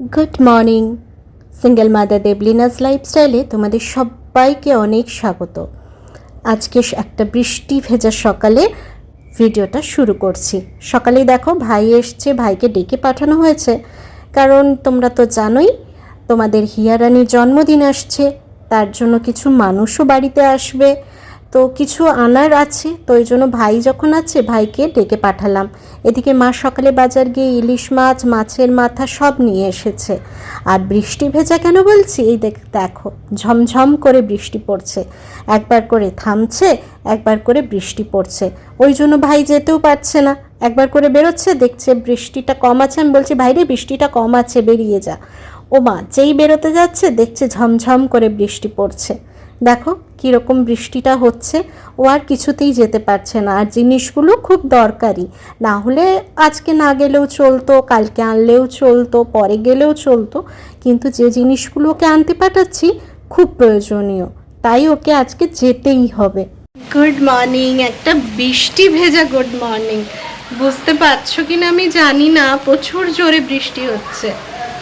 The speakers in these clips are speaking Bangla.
Good morning, single mother Debolina's লাইফস্টাইলে তোমাদের সবাইকে অনেক স্বাগত। আজকে একটা বৃষ্টি ভেজা সকালে ভিডিওটা শুরু করছি। সকালেই দেখো ভাই এসছে, ভাইকে ডেকে পাঠানো হয়েছে। কারণ তোমরা তো জানোই, তোমাদের হিয়ারানির জন্মদিন আসছে, তার জন্য কিছু মানুষও বাড়িতে আসবে। তো কিছু আনার আছে, তো ওই জন্য ভাই যখন আছে, ভাইকে ডেকে পাঠালাম। এদিকে মা সকালে বাজার গিয়ে ইলিশ মাছ, মাছের মাথা সব নিয়ে এসেছে। আর বৃষ্টি ভেজা কেন বলছি? এই দেখ, দেখো, ঝমঝম করে বৃষ্টি পড়ছে। একবার করে থামছে, একবার করে বৃষ্টি পড়ছে। ওই জন্য ভাই যেতেও পারছে না। একবার করে বেরোচ্ছে, দেখছে বৃষ্টিটা কম আছে। আমি বলছি ভাইরে বৃষ্টিটা কম আছে, বেরিয়ে যা। ও মা, যেই বেরোতে যাচ্ছে, দেখছে ঝমঝম করে বৃষ্টি পড়ছে। দেখো কীরকম বৃষ্টিটা হচ্ছে, ও আর কিছুতেই যেতে পারছে না। আর জিনিসগুলো খুব দরকারি। না হলে আজকে না গেলেও চলতো, কালকে আনলেও চলতো, পরে গেলেও চলতো। কিন্তু যে জিনিসগুলোকে আনতে পাঠাচ্ছি, খুব প্রয়োজনীয়। তাই ওকে আজকে যেতেই হবে। গুড মর্নিং একটা বৃষ্টি ভেজা গুড মর্নিং বুঝতে পারছ কি না আমি জানি না, প্রচুর জোরে বৃষ্টি হচ্ছে।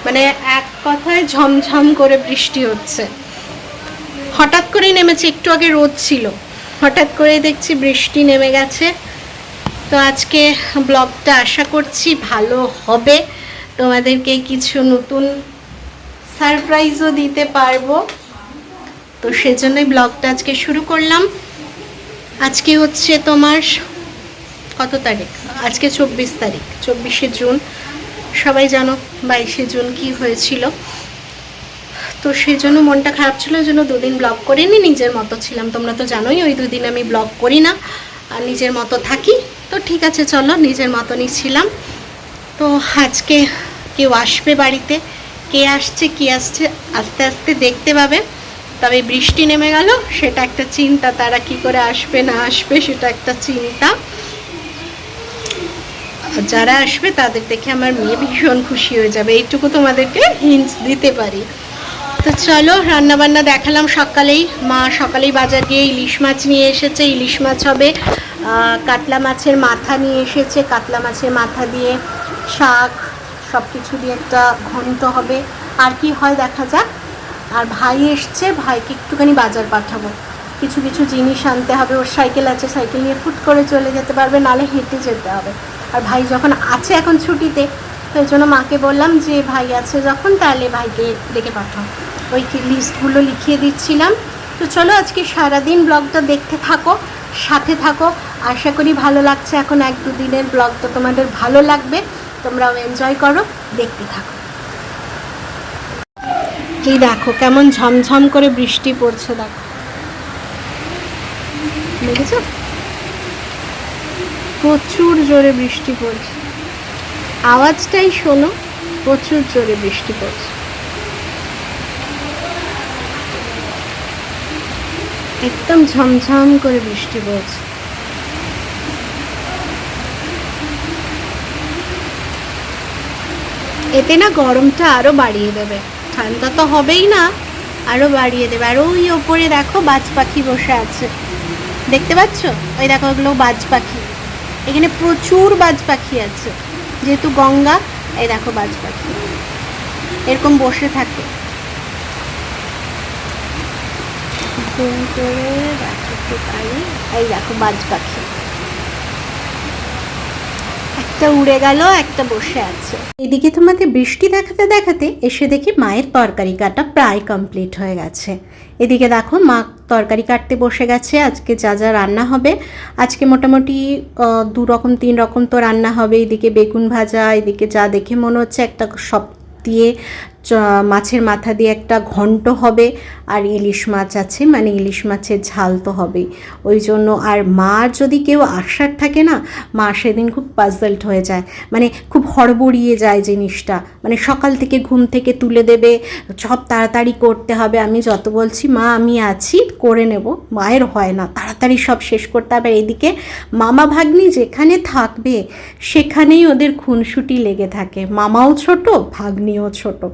মানে এক কথায় ঝমঝম করে বৃষ্টি হচ্ছে। হঠাৎ করেই নেমেছে, একটু আগে রোদ ছিল। হঠাৎ করেই দেখছি বৃষ্টি নেমে গেছে। তো আজকে ব্লগটা আশা করছি ভালো হবে। তোমাদেরকে কিছু নতুন সারপ্রাইজও দিতে পারব। তো সেজন্যই ব্লগটা আজকে শুরু করলাম। আজকে হচ্ছে তোমার কত তারিখ? আজকে চব্বিশ তারিখ, চব্বিশে জুন। সবাই জানো বাইশে জুন কি হয়েছিল। তো সেই জন্য মনটা খারাপ ছিল ওই জন্য দুদিন ব্লগ করিনি, নিজের মতো ছিলাম। তোমরা তো জানোই, ওই দুদিন আমি ব্লগ করি না, আর নিজের মতো থাকি। তো ঠিক আছে, চলো, নিজের মতনই ছিলাম। তো আজকে কেউ আসবে বাড়িতে, কে আসছে, কি আসছে, আস্তে আস্তে দেখতে পাবে। তবে বৃষ্টি নেমে গেল, সেটা একটা চিন্তা, তারা কি করে আসবে, না আসবে, সেটা একটা চিন্তা। যারা আসবে, তাদের দেখে আমার মেয়ে ভীষণ খুশি হয়ে যাবে, এইটুকু তোমাদেরকে হিন্টস দিতে পারি। তো চলো রান্না বান্না দেখালাম সকালেই। মা সকালেই বাজার গিয়ে ইলিশ মাছ নিয়ে এসেছে, ইলিশ মাছ হবে। কাতলা মাছের মাথা নিয়ে এসেছে, কাতলা মাছের মাথা দিয়ে শাক সব কিছু দিয়ে একটা ঘন্ট হবে। আর কি হয় দেখা যাক। আর ভাই এসছে, ভাইকে একটুখানি বাজার পাঠাবো। কিছু কিছু জিনিস আনতে হবে, ওর সাইকেল আছে, সাইকেল নিয়ে ফুট করে চলে যেতে পারবে, নালে হেঁটে যেতে হবে। আর ভাই যখন আছে এখন ছুটিতে তো জন্য মাকে বললাম যে ভাই আছে যখন, তাহলে ভাইকে ডেকে পাঠাও। ওই কি লিস্টগুলো লিখিয়ে দিচ্ছিলাম। তো চলো আজকে সারাদিন ব্লগটা দেখতে থাকো, সাথে থাকো। আশা করি ভালো লাগছে। এখন এক দু দিনের ব্লগটা তোমাদের ভালো লাগবে। তোমরাও এনজয় করো, দেখতে থাকো। এই দেখো কেমন ঝমঝম করে বৃষ্টি পড়ছে, দেখো। দেখেছ? প্রচুর জোরে বৃষ্টি পড়ছে। আওয়াজটাই শোনো, প্রচুর জোরে বৃষ্টি পড়ছে। একদম ঝমঝম করে বৃষ্টি পড়ছে। এতে না গরমটা আরও বাড়িয়ে দেবে। ঠান্ডা তো হবেই না, আরও বাড়িয়ে দেবে। আর ওই ওপরে দেখো বাজ পাখি বসে আছে। দেখতে পাচ্ছ? ওই দেখো ওগুলো বাজ পাখি এখানে প্রচুর বাজ পাখি আছে। যেহেতু গঙ্গা, এই দেখো বাজ পাখি এরকম বসে থাকে। জুম করে দেখো একটু পারি। এই দেখো বাজ পাখি। একটা উড়ে গেল, একটা বসে আছে। এদিকে তোমাকে বৃষ্টি দেখাতে দেখাতে এসে দেখি মায়ের তরকারি কাটা প্রায় কমপ্লিট হয়ে গেছে। এদিকে দেখো মা তরকারি কাটতে বসে গেছে, আজকে যা যা রান্না হবে। আজকে মোটামুটি দু রকম, তিন রকম তো রান্না হবে। এদিকে বেগুন ভাজা, এদিকে যা দেখে মনে হচ্ছে একটা সব দিয়ে মাছের মাথা দিয়ে একটা ঘন্ট হবে আর ইলিশ মাছ আছে মানে ইলিশ মাছের ঝাল তো হবেই। ওই জন্য আর মা যদি কেউ আসার থাকে না, মা সেদিন খুব পাজলড হয়ে যায়। মানে খুব হড়বড়িয়ে যায় জিনিসটা। মানে সকাল থেকে ঘুম থেকে তুলে দেবে, সব তাড়াতাড়ি করতে হবে। আমি যত বলছি, মা, আমি আছি, করে নেব। মায়ের হয় না, তাড়াতাড়ি সব শেষ করতে হবে। এদিকে মামা ভাগ্নি যেখানে থাকবে, সেখানেই ওদের খুনসুটি লেগে থাকে। মামাও ছোট, ভাগ্নিও ছোট।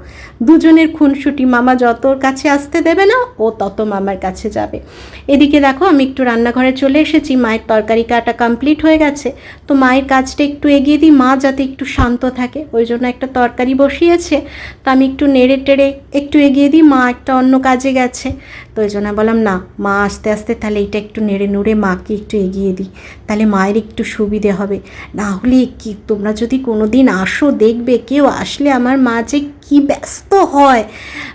দুজনের খুনসুটি মামা যত কাছে আসতে দেবে না, ও তত মামার কাছে যাবে। এদিকে দেখো, আমি একটু রান্নাঘরে চলে এসেছি, মায়ের তরকারি কাটা কমপ্লিট হয়ে গেছে। তো মায়ের কাজটা একটু এগিয়ে দিই, মা যাতে একটু শান্ত থাকে, ওই জন্য একটা তরকারি বসিয়েছে। তো আমি একটু নেড়ে টেড়ে একটু এগিয়ে দিই, মা একটা অন্য কাজে গেছে। তো ওই জন্য বললাম, না, মা আস্তে আস্তে তাহলে এটা একটু নেড়ে নুড়ে মাকে একটু এগিয়ে দিই। তাহলে মায়ের একটু সুবিধে হবে। না হলে কি তোমরা যদি কোনো দিন আসো দেখবে, কেউ আসলে আমার মা যে কী ব্যস্ত হয়।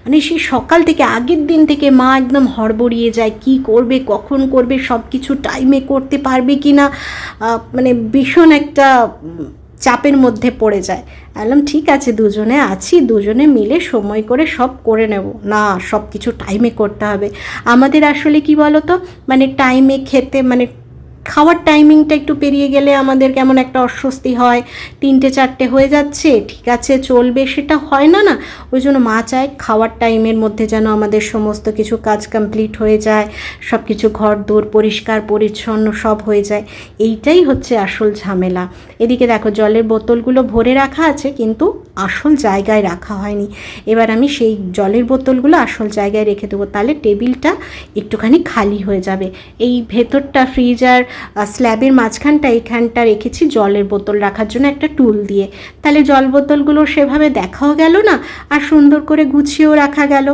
মানে সেই সকাল থেকে আগের দিন থেকে মা একদম হড়বড়িয়ে যায়, কি করবে, কখন করবে সব কিছু টাইমে করতে পারবে কি না মানে ভীষণ একটা চাপের মধ্যে পড়ে যায়। বললাম, ঠিক আছে, দুজনে আছি, দুজনে মিলে সময় করে সব করে নেব। না সব কিছু টাইমে করতে হবে। আমাদের আসলে কি বলো তো মানে টাইমে খেতে মানে খাওয়ার টাইমিংটা একটু পেরিয়ে গেলে আমাদের কেমন একটা অস্বস্তি হয়। তিনটে, চারটে হয়ে যাচ্ছে, ঠিক আছে, চলবে, সেটা হয় না না। ওই জন্য মা চায় খাওয়ার টাইমের মধ্যে যেন আমাদের সমস্ত কিছু কাজ কমপ্লিট হয়ে যায় সব কিছু ঘর দৌড় পরিষ্কার, পরিচ্ছন্ন সব হয়ে যায়। এইটাই হচ্ছে আসল ঝামেলা। এদিকে দেখো, জলের বোতলগুলো ভরে রাখা আছে, কিন্তু আসল জায়গায় রাখা হয়নি। এবার আমি সেই জলের বোতলগুলো আসল জায়গায় রেখে দেবো। তাহলে টেবিলটা একটুখানি খালি হয়ে যাবে। এই ভেতরটা ফ্রিজার স্ল্যাবের মাঝখানটা এইখানটা রেখেছি জলের বোতল রাখার জন্য একটা টুল দিয়ে। তাহলে জল বোতলগুলো সেভাবে দেখাও গেল না? আর সুন্দর করে গুছিয়েও রাখা গেল।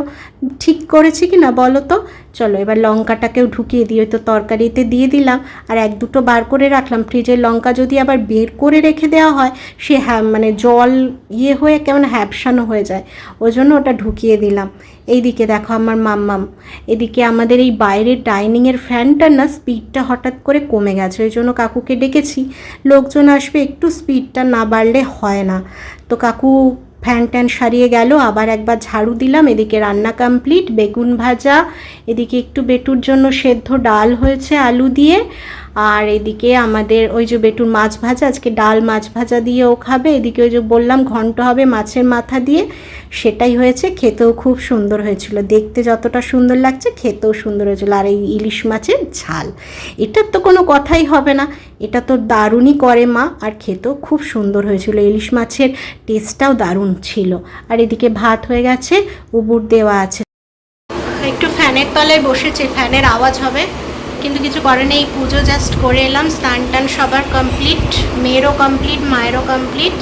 ঠিক করেছি কি না বলো তো? চলো, এবার লঙ্কাটাকেও ঢুকিয়ে দিয়ে তো তরকারিতে দিয়ে দিলাম। আর এক দুটো বার করে রাখলাম। ফ্রিজের লঙ্কা যদি আবার বের করে রেখে দেওয়া হয়, সে হ্যাঁ মানে জল ইয়ে হয়ে কেমন হ্যাপসানো হয়ে যায়। ওই জন্য ওটা ঢুকিয়ে দিলাম। এইদিকে দেখো আমার মাম্মাম। এদিকে আমাদের এই বাইরের ডাইনিংয়ের ফ্যানটার না স্পিডটা হঠাৎ করে কমে গেছে, ওই জন্য কাকুকে ডেকেছি। লোকজন আসবে, একটু স্পিডটা না বাড়লে হয় না। তো কাকু ফ্যান ট্যান সারিয়ে গেল, আবার একবার ঝাড়ু দিলাম, এদিকে রান্না কমপ্লিট বেগুন ভাজা, এদিকে একটু বেটুর জন্য সেদ্ধ ডাল হয়েছে আলু দিয়ে। আর এদিকে আমাদের ওই যে বেটুর মাছ ভাজা, আজকে ডাল মাছ ভাজা দিয়ে ও খাবে। এদিকে ওই যে বললাম, ঘন্ট হবে মাছের মাথা দিয়ে। সেটাই হয়েছে, খেতেও খুব সুন্দর হয়েছিল। দেখতে যতটা সুন্দর লাগছে, খেতেও সুন্দর হয়েছিল। আর এই ইলিশ মাছের ঝাল, এটার তো কোনো কথাই হবে না। এটা তো দারুণই করে মা, আর খেতেও খুব সুন্দর হয়েছিল। ইলিশ মাছের টেস্টটাও দারুণ ছিল। আর এদিকে ভাত হয়ে গেছে, উবুর দেওয়া আছে। একটু ফ্যানের তলায় বসেছে, ফ্যানের আওয়াজ হবে। কিন্তু কিছু করে নেই। পুজো জাস্ট করে এলাম, স্নান টান সবার কমপ্লিট মেয়েরও কমপ্লিট মায়েরও কমপ্লিট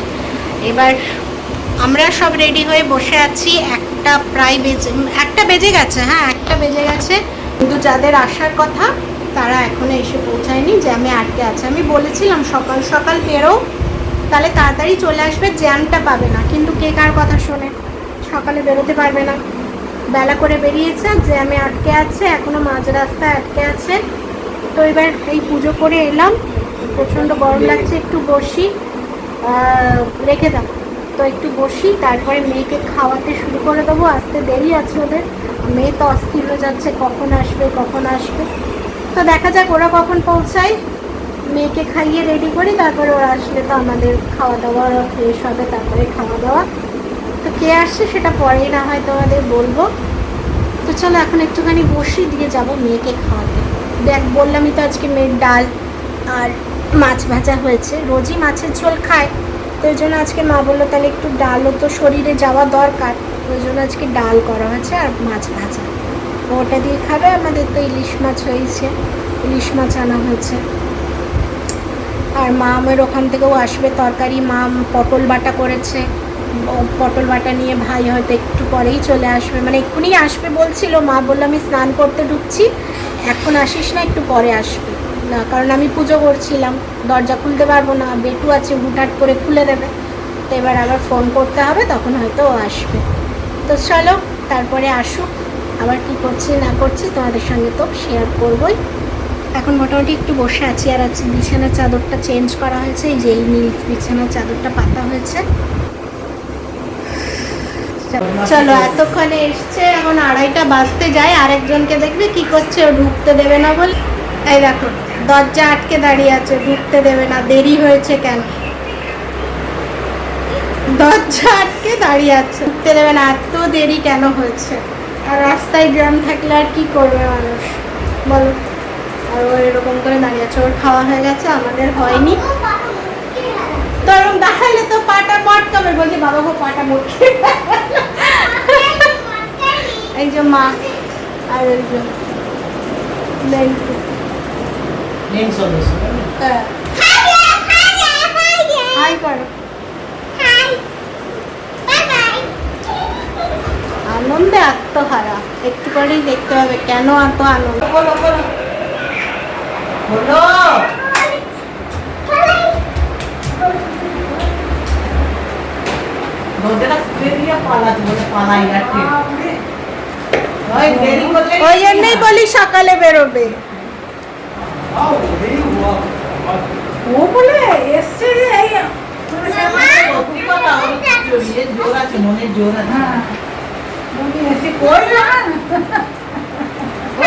এবার আমরা সব রেডি হয়ে বসে আছি। একটা প্রায় বেজে, একটা বেজে গেছে হ্যাঁ একটা বেজে গেছে। কিন্তু যাদের আসার কথা, তারা এখনও এসে পৌঁছায়নি যে আমি আটকে আছে। আমি বলেছিলাম সকাল সকাল বেরো তাহলে তাড়াতাড়ি চলে আসবে জ্যামটা পাবে না। কিন্তু কে কার কথা শোনে? সকালে বেরোতে পারবে না। বেলা করে বেরিয়েছে জ্যামে আটকে আছে, এখনও মাঝ রাস্তায় আটকে আছে। তো এবার এই পুজো করে এলাম। প্রচণ্ড গরম লাগছে, একটু বসি। রেখে দাও। তো একটু বসি, তারপরে মেয়েকে খাওয়াতে শুরু করে দেবো। আসতে দেরি আছে ওদের। মেয়ে তো অস্থির হয়ে যাচ্ছে, কখন আসবে কখন আসবে। তো দেখা যাক ওরা কখন পৌঁছায়। মেয়েকে খাইয়ে রেডি করি, তারপরে ওরা আসলে তো আমাদের খাওয়া দাওয়া ফ্রেশ হবে, তারপরে খাওয়া দাওয়া। তো কে আসছে সেটা পরেই না হয় তোমাদের বলব। তো চলো এখন একটুখানি বসি, দিয়ে যাব মেয়েকে খাওয়াতে। দেখ, বললামই তো আজকে মেয়ের ডাল আর মাছ ভাজা হয়েছে। রোজই মাছের ঝোল খায়, তো ওই জন্য আজকে মা বলল তাহলে একটু ডালও তো শরীরে যাওয়া দরকার। ওই জন্য আজকে ডাল করা হয়েছে আর মাছ ভাজা। ওটা দিয়ে খাবে, আমাদের তো ইলিশ মাছ হয়েছে। ইলিশ মাছ আনা হয়েছে। আর মা আমার ওখান থেকেও আসবে, তরকারি মা পটল বাটা করেছে। পটল বাটা নিয়ে ভাই হয়তো একটু পরেই চলে আসবে। মানে এক্ষুনি আসবে বলছিল, মা বলল, আমি স্নান করতে ঢুকছি, এখন আসিস না, একটু পরে আসবে। না, কারণ আমি পুজো করছিলাম। দরজা খুলতে পারব না, বেটু আছে, হুটহাট করে খুলে দেবে। তো এবার আবার ফোন করতে হবে, তখন হয়তো আসবে। তো চলো, তারপরে আসুক। আবার কি করছি, না করছি, তোমাদের সঙ্গে তো শেয়ার করবোই। এখন মোটামুটি একটু বসে আছি আর আজকে বিছানার চাদরটা চেঞ্জ করা হয়েছে, এই যে এই নীল বিছানার চাদরটা পাতা হয়েছে। চলো, এতক্ষণে এসছে এখন আড়াইটা বাজতে যায়, আরেকজনকে দেখবে, কি করছে, ও ঢুকতে দেবে না বলে। এই দেখো, দরজা আটকে দাঁড়িয়ে আছে, ঢুকতে দেবে না, দেরি হয়েছে কেন? দরজা আটকে দাঁড়িয়ে আছে, ঢুকতে দেবে না, এত দেরি কেন হয়েছে? আর রাস্তায় জ্যাম থাকলে আর কি করবে মানুষ? বলো। আর ও এরকম করে দাঁড়িয়ে আছে, ওর খাওয়া হয়ে গেছে, আমাদের হয়নি। তো এরকম দেখালে তো পাটা মটকাবে বলছি বাবা গো পাটা মটকে মা আর ওই যে. হ্যাঁ। আনন্দে আত্মহারা। একটু করেই দেখতে হবে কেন এত আনন্দ। বলো। সকালে বেরোবে। ও বলে এসছে ওর জোর আছে হ্যাঁ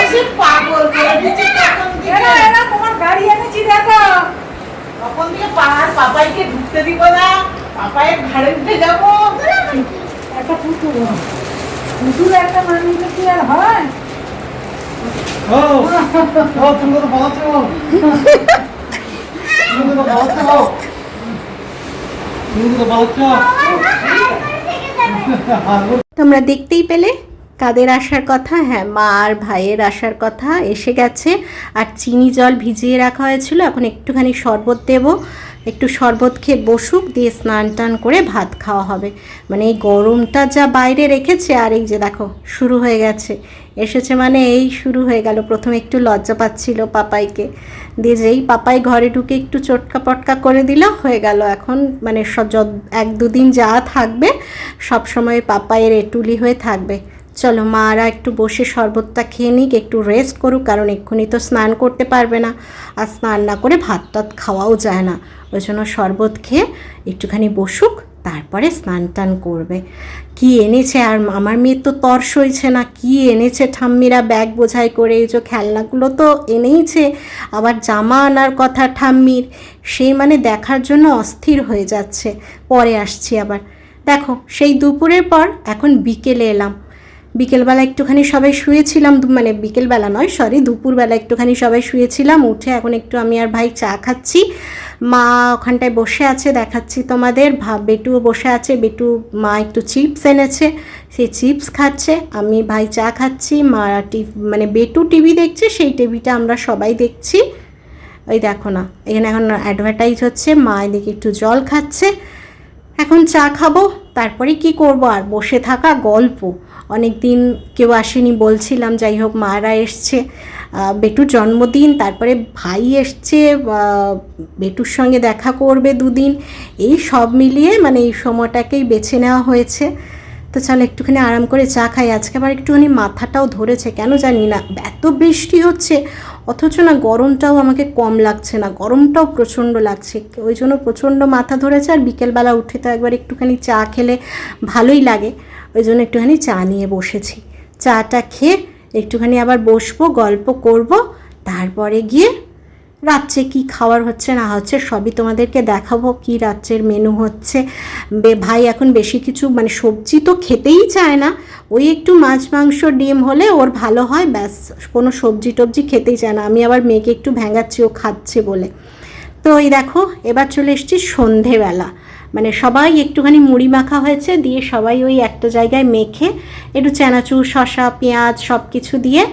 এসে পাগল করে তোমার গাড়ি এনেছি, দেখো। তখন থেকে পাহাড় পাপাইকে ঢুকতে দিব না। পাপাইয়ের ঘাড়ে উঠে যাব। একটা পুতুল। পুতুল একটা মানুষের কি আর হয়? ও ও তুমি তো বলছো তুমি তো বলছো তুমি তো বলছো তোমরা দেখতেই পেলে কাদের আসার কথা? হ্যাঁ মা আর ভাইয়ের আসার কথা এসে গেছে। আর চিনি জল ভিজিয়ে রাখা হয়েছিল এখন একটুখানি শরবত দেব। একটু শরবত খেয়ে বসুক, দিয়ে স্নান টান করে ভাত খাওয়া হবে। মানে এই গরমটা যা বাইরে রেখেছে, আর এই যে দেখো, শুরু হয়ে গেছে। এসেছে মানে এই শুরু হয়ে গেল। প্রথমে একটু লজ্জা পাচ্ছিল পাপাইকে। দিয়ে যেই পাপাই ঘরে ঢুকে একটু চটকা পটকা করে দিল, হয়ে গেল এখন মানে এক দুদিন যা থাকবে, সব সময় পাপাইয়ের এটুলি হয়ে থাকবে। চলো মারা একটু বসে শরবতটা খেয়ে নিক, একটু রেস্ট করুক, কারণ এক্ষুনি তো স্নান করতে পারবে না। আর স্নান না করে ভাত টাত খাওয়াও যায় না। ওই জন্য শরবত খেয়ে একটুখানি বসুক, তারপরে স্নান টান করবে। কি এনেছে? আর আমার মেয়ের তো তর্স হয়েছে না, কি এনেছে? ঠাম্মিরা ব্যাগ বোঝাই করে, এই যে খেলনাগুলো তো এনেইছে। আবার জামা আনার কথা ঠাম্মির সেই মানে দেখার জন্য অস্থির হয়ে যাচ্ছে। পরে আসছি আবার। দেখো, সেই দুপুরের পর এখন বিকেলে এলাম। বিকেলবেলা একটুখানি সবাই শুয়েছিলাম মানে বিকেলবেলা নয় সরি দুপুরবেলা একটুখানি সবাই শুয়েছিলাম, উঠে এখন একটু আমি আর ভাই চা খাচ্ছি। মা ওখানটায় বসে আছে, দেখাচ্ছি তোমাদের, ভা বেটুও বসে আছে, বেটু, মা একটু চিপস এনেছে সেই চিপস খাচ্ছে, আমি ভাই চা খাচ্ছি, মা টিভ মানে বেটু টিভি দেখছে, সেই টিভিটা আমরা সবাই দেখছি। ওই দেখো না, এখানে এখন অ্যাডভার্টাইজ হচ্ছে, মা এদিকে একটু জল খাচ্ছে। এখন চা খাব, তারপরে কি করব? আর বসে থাকা গল্প। অনেক দিন কেউ আসেনি, বলছিলাম, যাই হোক, মারা এসছে। বেটুর জন্মদিন, তারপরে ভাই এসছে বেটুর সঙ্গে দেখা করবে দুদিন। এই সব মিলিয়ে মানে এই সময়টাকেই বেছে নেওয়া হয়েছে। তো চলো, একটুখানি আরাম করে চা খাই। আজকে আবার একটুখানি মাথাটাও ধরেছে, কেন জানি না। এত বৃষ্টি হচ্ছে, অথচ না গরমটাও আমাকে কম লাগছে না। গরমটাও প্রচণ্ড লাগছে। ওই জন্য প্রচণ্ড মাথা ধরেছে, আর বিকেলবেলা উঠে তো একবার একটুখানি চা খেলে ভালোই লাগে। ওই জন্য একটুখানি চা নিয়ে বসেছি। চাটা খেয়ে একটুখানি আবার বসবো, গল্প করব, তারপরে গিয়ে রাত্রে কি খাওয়ার হচ্ছে না হচ্ছে সবই তোমাদেরকে দেখাবো, কি রাত্রের মেনু হচ্ছে। ভাই এখন বেশি কিছু মানে সবজি তো খেতেই চায় না। ওই একটু মাছ, মাংস, ডিম হলে ওর ভালো হয়, ব্যাস, কোনো সবজি টবজি খেতেই চায় না। আমি আবার মেয়েকে একটু ভেঙাচ্ছি, ও খাচ্ছে বলে। তো এই দেখো, এবার চলে এসছি সন্ধেবেলা। মানে সবাই একটুখানি মুড়ি মাখা হয়েছে, দিয়ে সবাই ওই একটা জায়গায় মেখে একটু চানাচুর শশা পেঁয়াজ সব কিছু দিয়ে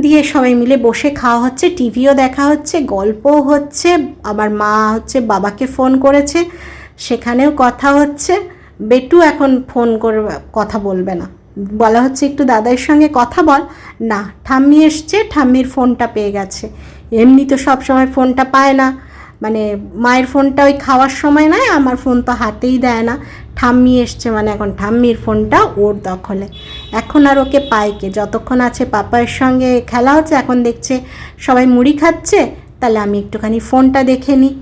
দিয়ে সবাই মিলে বসে খাওয়া হচ্ছে, টিভিও দেখা হচ্ছে, গল্পও হচ্ছে, আবার মা হচ্ছে বাবাকে ফোন করেছে, সেখানেও কথা হচ্ছে, বেটু এখন ফোন করে কথা বলবে না। বলা হচ্ছে, একটু দাদার সঙ্গে কথা বল। না, ঠাম্মি এসছে, ঠাম্মির ফোনটা পেয়ে গেছে। এমনি তো সব সময় ফোনটা পায় না। মানে মায়ের ফোনটা ওই খাওয়ার সময় নয় আমার ফোন তো হাতেই দেয় না। ঠাম্মি এসছে মানে এখন ঠাম্মির ফোনটা ওর দখলে। এখন আর ওকে পায় কে? যতক্ষণ আছে পাপায়ের সঙ্গে খেলা হচ্ছে, এখন দেখছে সবাই মুড়ি খাচ্ছে, তাহলে আমি একটুখানি ফোনটা দেখে নিই।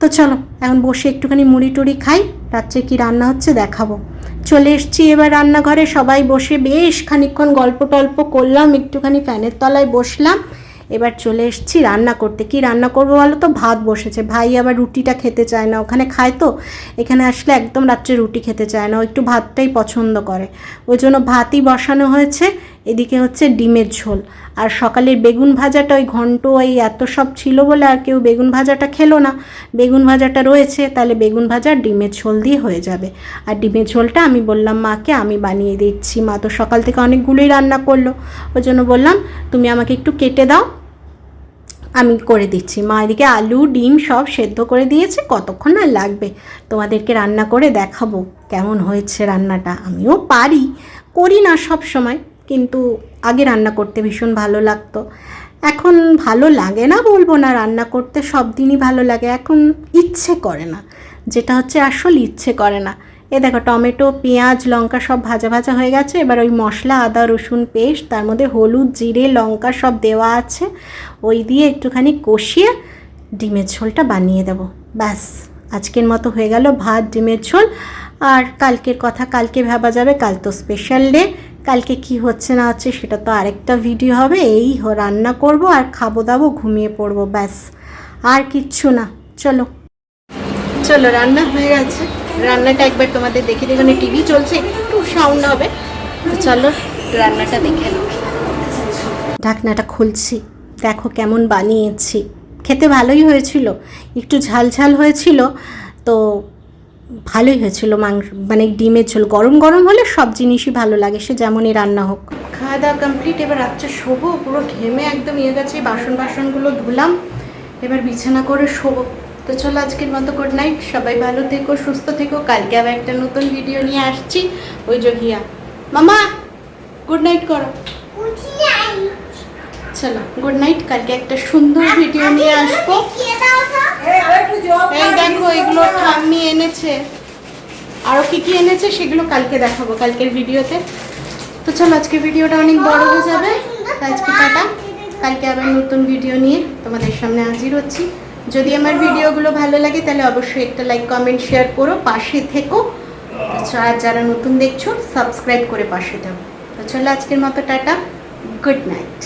তো চলো, এখন বসে একটুখানি মুড়ি টুড়ি খাই, রাত্রে কি রান্না হচ্ছে দেখাবো। চলে এসছি এবার রান্নাঘরে, সবাই বসে বেশ খানিক্ষণ গল্প টল্প করলাম, একটুখানি ফ্যানের তলায় বসলাম। এবার চলে এসেছি রান্না করতে। কি রান্না করব বলো তো? ভাত বসেছে। ভাই আবার রুটিটা খেতে চায় না। ওখানে খায় তো? এখানে আসলে একদম রাত্রে রুটি খেতে চায় না। ও একটু ভাতটাই পছন্দ করে। ওই জন্য ভাতই বসানো হয়েছে। এদিকে হচ্ছে ডিমের ঝোল। আর সকালের বেগুন ভাজাটা ওই ঘন্ট, ওই এত সব ছিল বলে আর কেউ বেগুন ভাজাটা খেলো না। বেগুন ভাজাটা রয়েছে, তাহলে বেগুন ভাজা ডিমের ঝোল দিয়ে হয়ে যাবে। আর ডিমের ঝোলটা আমি বললাম, মাকে আমি বানিয়ে দিচ্ছি, মা তো সকাল থেকে অনেকগুলোই রান্না করল। ওই জন্য বললাম, তুমি আমাকে একটু কেটে দাও, আমি করে দিচ্ছি। মা এদিকে আলু, ডিম সব সেদ্ধ করে দিয়েছে, কতক্ষণ আর লাগবে? তোমাদেরকে রান্না করে দেখাবো কেমন হয়েছে রান্নাটা। আমিও পারি, করি না সব সময়। কিন্তু আগে রান্না করতে ভীষণ ভালো লাগতো। এখন ভালো লাগে না বলব না, রান্না করতে সব দিনই ভালো লাগে। এখন ইচ্ছে করে না, যেটা হচ্ছে আসল ইচ্ছে করে না। এ দেখো, টমেটো, পেঁয়াজ, লঙ্কা সব ভাজা ভাজা হয়ে গেছে। এবার ওই মশলা, আদা, রসুন, পেস্ট, তার মধ্যে হলুদ, জিরে, লঙ্কা সব দেওয়া আছে। ওই দিয়ে একটুখানি কষিয়ে ডিমের ঝোলটা বানিয়ে দেবো। ব্যাস, আজকের মতো হয়ে গেল ভাত, ডিমের ঝোল। আর কালকের কথা, কালকে ভাবা যাবে, কাল তো স্পেশাল ডে কালকে কি হচ্ছে না হচ্ছে সেটা তো আরেকটা ভিডিও হবে। এই রান্না করব আর খাব দাবো, ঘুমিয়ে পড়ব, ব্যাস। আর কিচ্ছু না। চলো। চলো, রান্না হয়ে গেছে। রান্নাটা একবার তোমাদের দেখে দেখুন টিভি চলছে, একটু সাউন্ড হবে। তো চলো, রান্নাটা দেখে নাও। ঢাকনাটা খুলছি। দেখো কেমন বানিয়েছি। খেতে ভালোই হয়েছিল। একটু ঝাল ঝাল হয়েছিল। তো ভালোই হয়েছিল মাংস মানে ডিমের ঝোল গরম গরম হলে সব জিনিসই ভালো লাগে সে যেমনই রান্না হোক। খাওয়া দাওয়া কমপ্লিট এবার রাত্রে শোবো পুরো ঘেমে একদম ইয়ে গেছে বাসন বাসনগুলো ধুলাম এবার বিছানা করে শোবো। তো চলো আজকের মতো গুড নাইট সবাই ভালো থেকো সুস্থ থেকো কালকে আবার একটা নতুন ভিডিও নিয়ে আসছি। ওই জঘিয়া মামা গুড নাইট করো। চলো গুড নাইট কালকে একটা সুন্দর ভিডিও নিয়ে আসব। এই দেখো এগুলো ঠাম্মি এনেছে। আরও কি কি এনেছে সেগুলো কালকে দেখাবো কালকের ভিডিওতে। তো চলো আজকে ভিডিওটা অনেক বড় হয়ে যাবে। আজকে টাটা। কালকে আবার নতুন ভিডিও নিয়ে তোমাদের সামনে হাজির হচ্ছি। যদি আমার ভিডিওগুলো ভালো লাগে তাহলে অবশ্যই একটা লাইক কমেন্ট শেয়ার করো পাশে থেকো। আচ্ছা, আর যারা নতুন দেখছ সাবস্ক্রাইব করে পাশে থাকো। তো চলো আজকের মতো টাটা। Good night